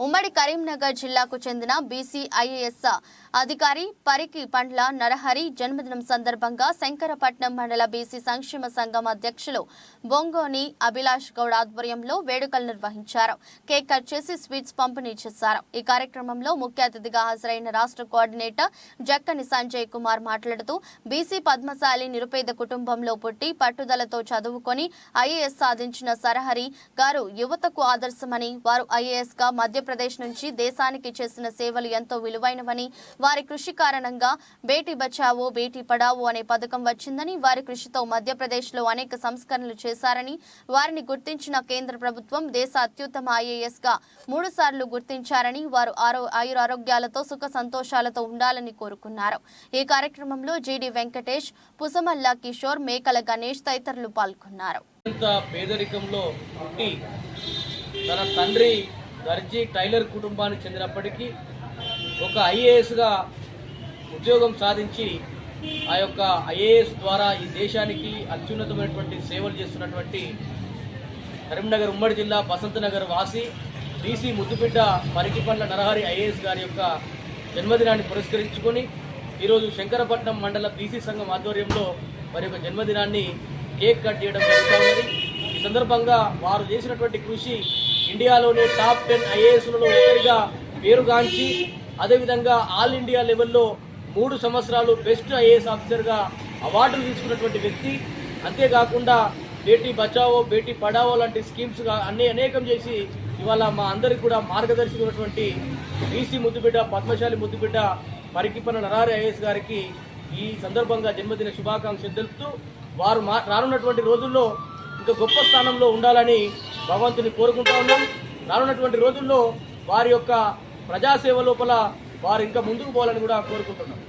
ఉమ్మడి కరీంనగర్ జిల్లాకు చెందిన బీసీ ఐఏఎస్ అధికారి పరికి పండ్ల నరహరి జన్మదినం సందర్భంగా శంకరపట్నం మండల బీసీ సంక్షేమ సంఘం అధ్యక్షులు బొంగోని అభిలాష్ గౌడ్ ఆధ్వర్యంలో వేడుకలు నిర్వహించారు. కేక్ కట్ చేసి స్వీట్స్ పంపిణీ చేశారు. ఈ కార్యక్రమంలో ముఖ్య అతిథిగా హాజరైన రాష్ట్ర కోఆర్డినేటర్ జక్కని సంజయ్ కుమార్ మాట్లాడుతూ బీసీ పద్మశాలి నిరుపేద కుటుంబంలో పుట్టి పట్టుదలతో చదువుకొని ఐఏఎస్ సాధించిన సరహరి గారు యువతకు ఆదర్శమని వారు ఐఏఎస్గా మధ్య మధ్యప్రదేశ్ నుంచి దేశానికి చేసిన సేవలు ఎంతో విలువైనవని వారి కృషి కారణంగా బేటీ బచావో బేటీ పడావో అనే పథకం వచ్చిందని వారి కృషితో మధ్యప్రదేశ్లో అనేక సంస్కరణలు చేశారని వారిని గుర్తించిన కేంద్ర ప్రభుత్వం దేశ అత్యుత్తమ ఐఏఎస్గా మూడు సార్లు గుర్తించారని వారు ఆరో ఆయురారోగ్యాలతో సుఖ సంతోషాలతో ఉండాలని కోరుకున్నారు. ఈ కార్యక్రమంలో జీడి వెంకటేష్ పుసమల్ల కిషోర్ మేకల గణేష్ తదితరులు పాల్గొన్నారు. పేదరికంలో పుట్టి తన తండ్రి దర్జీ టైలర్ కుటుంబానికి చెందినప్పటికీ ఒక ఐఏఎస్గా ఉద్యోగం సాధించి ఆ యొక్క ఐఏఎస్ ద్వారా ఈ దేశానికి అత్యున్నతమైనటువంటి సేవలు చేస్తున్నటువంటి కరీంనగర్ ఉమ్మడి జిల్లా బసంత్ నగర్ వాసి బీసీ ముద్దుబిడ్డ మరికిపండ్ల నరహరి ఐఏఎస్ గారి యొక్క జన్మదినాన్ని పురస్కరించుకొని ఈరోజు శంకరపట్నం మండల బీసీ సంఘం ఆధ్వర్యంలో వారి యొక్క జన్మదినాన్ని కేక్ కట్ చేయడం జరుగుతూ ఉన్నది. ఈ సందర్భంగా వారు చేసినటువంటి కృషి ఇండియాలోనే టాప్ టెన్ ఐఏఎస్లలో ఒకరిగా పేరుగాంచి అదేవిధంగా ఆల్ ఇండియా లెవెల్లో మూడు సంవత్సరాలు బెస్ట్ ఐఏఎస్ ఆఫీసర్గా అవార్డులు తీసుకున్నటువంటి వ్యక్తి. అంతేకాకుండా బేటీ బచావో బేటీ పడావో లాంటి స్కీమ్స్ అన్ని అనేకం చేసి ఇవాళ మా అందరికి కూడా మార్గదర్శి ఉన్నటువంటి బీసీ ముద్దుబిడ్డ పద్మశాలి ముద్దుబిడ్డ పరికిపన నరారి ఐఏఎస్ గారికి ఈ సందర్భంగా జన్మదిన శుభాకాంక్షలు తెలుపుతూ వారు మా రానున్నటువంటి రోజుల్లో ఇంకా గొప్ప స్థానంలో ఉండాలని భగవంతుని కోరుకుంటా ఉన్నాం. రానున్నటువంటి రోజుల్లో వారి యొక్క ప్రజాసేవ లోపల వారు ఇంకా ముందుకు పోవాలని కూడా కోరుకుంటున్నాం.